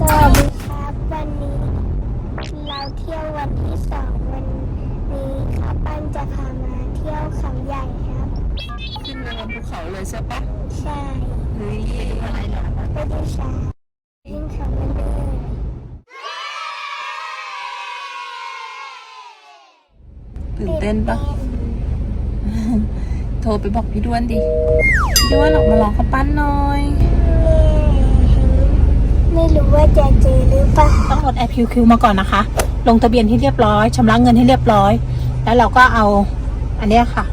สวัสดีครับวันนี้ เราเที่ยววันที่สองวันนี้ครับปั้นจะพามาเที่ยวเขาใหญ่ครับขึ้นไปบนภูเขาเลยใช่ปะใช่หรือไปดูอะไรหรอไปดูช้างยิ่งเขาไม่นเลยตื่นเต้นปะโทรไปบอกพี่ด้วนดิพี่ด้วนออกมารอเขาปั้นหน่อย ไม่รู้ว่าจะเจอหรือเปล่าต้องโหลดแอป QQ มาก่อนนะคะ ลงทะเบียนให้เรียบร้อยชำระเงินให้เรียบร้อย แล้วเราก็เอาอันเนี้ยค่ะ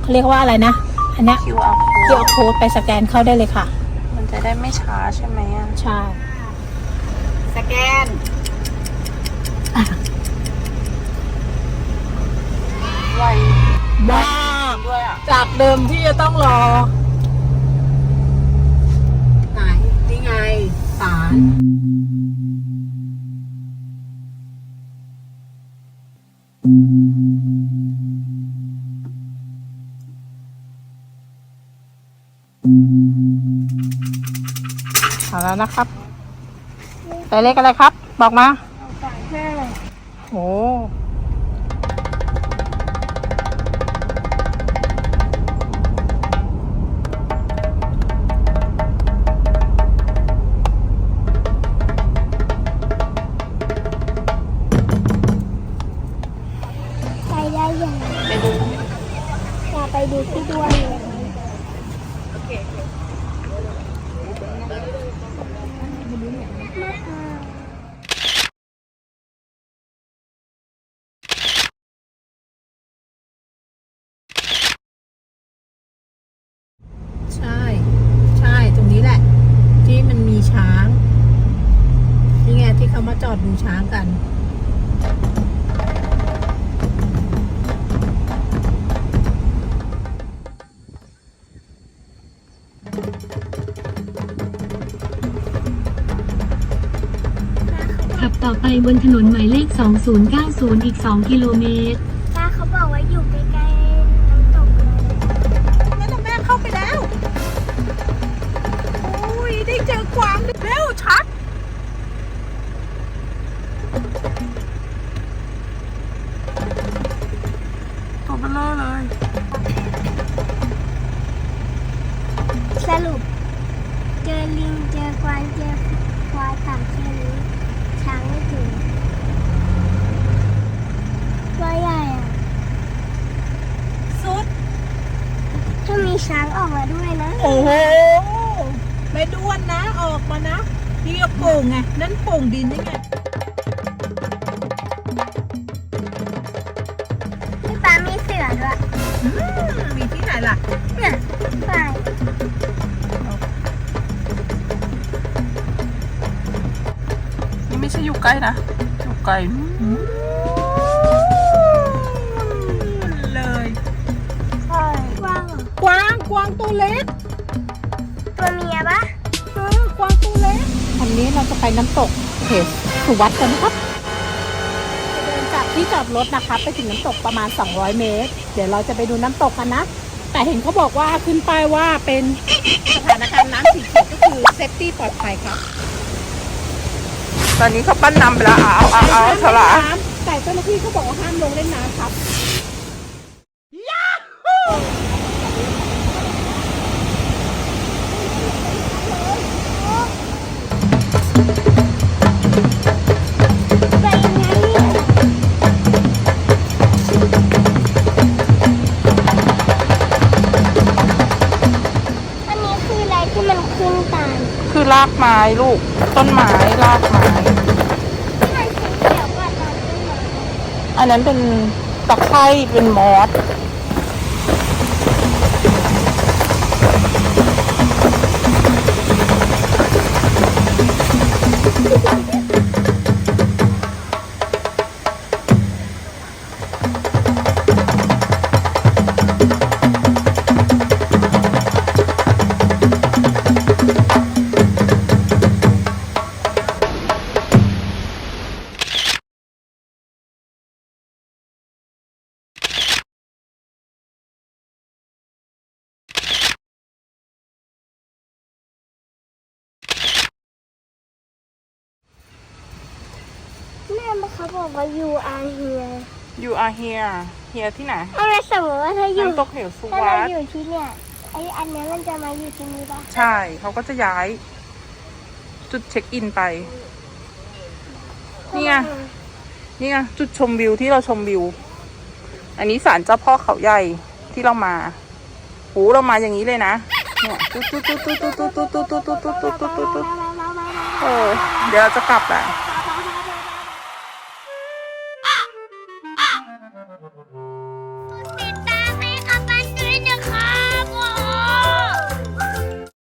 เขาเรียกว่าอะไรนะ อันเนี้ย QR QR code ไปสแกนเข้าได้เลยค่ะ มันจะได้ไม่ช้าใช่ไหมอะใช่ สแกน ไวว้าด้วยอะจากเดิมที่จะต้องรอ ไหน นี่ไงศาล เอาแล้วนะครับไปเลขอะไรครับ บอกมา สามห้า โอ้ ใช่ ใช่ ตรงนี้แหละ ที่มันมีช้าง นี่ไงที่เขามาจอดดูช้างกัน ขับต่อไปบนถนนหมายเลข 2090 อีก 2 กิโลเมตร ป้าเขาบอกว่าอยู่ใกล้ๆน้ำตกเลยแม่ต้องแม่เข้าไปแล้ว โอ้ย ได้เจอกวางด้วยเร็วชัด ตัวเบลอเลย สรุป เจอลิงเจอกวางเจอควายต่างแค่นี้ช้างไม่เจอตัวใหญ่อะ สุด ถ้ามีช้างออกมาด้วยนะ โอ้โห ไม่ด้วนนะ ออกมานะนี่ก็โป่งไง นั่นโป่งดินนี่ไง พี่ป้ามีเสือด้วยอืมมีที่ไหนล่ะ เนี่ยไปนี่ไม่ใช่อยู่ใกล้นะ อยู่ไกลเลย ใช่กวางเหรอกวางกวางตัวเล็ก ตัวเมียปะ เราจะไปน้ำตกเขตสุวัดกันนะครับ เดินจากที่จอดรถนะคะไปถึงน้ำตกประมาณ 200 เมตร เดี๋ยวเราจะไปดูน้ำตกกันนะ แต่เห็นเขาบอกว่าขึ้นป้ายว่าเป็นสถานการณ์น้ำสีเขียวก็คือเซฟตี้ปลอดภัยครับตอนนี้เขาปั้นนำไปแล้วเอาเอาเอาเอาสละห้ามเล่นน้ำแต่เจ้าหน้าที่เขาบอกว่าห้ามลงเล่นน้ำครับากไม้ลูก ต้นไม้รากไม้ อันนั้นเป็นตะไคร่เป็นมอส เขาบอกว่า you are here you are here here ที่ไหนอะไรสมมติว่าถ้าอยู่น้ำตกเหวสุถ้าวัเราตอยู่ที่เนี่ยไออันเนี้ยมันจะมาอยู่ที่นี่ปะใช่เขาก็จะย้าย จุดเช็คอินไปนี่ไงนี่ไงจุดชมวิวที่เราชมวิว อันนี้ศาลเจ้าพ่อเขาใหญ่ที่เรามาโหเรามาอย่างนี้เลยนะเนี่ยตุ๊ดตุ๊ดตุ๊ดตุ๊ดตุ๊ดตุ๊ดตุ๊ดตุ๊ดตุ๊ดตุ๊ดตุ๊ดตุ๊ดเออเดี๋ยวเราจะกลับแหละ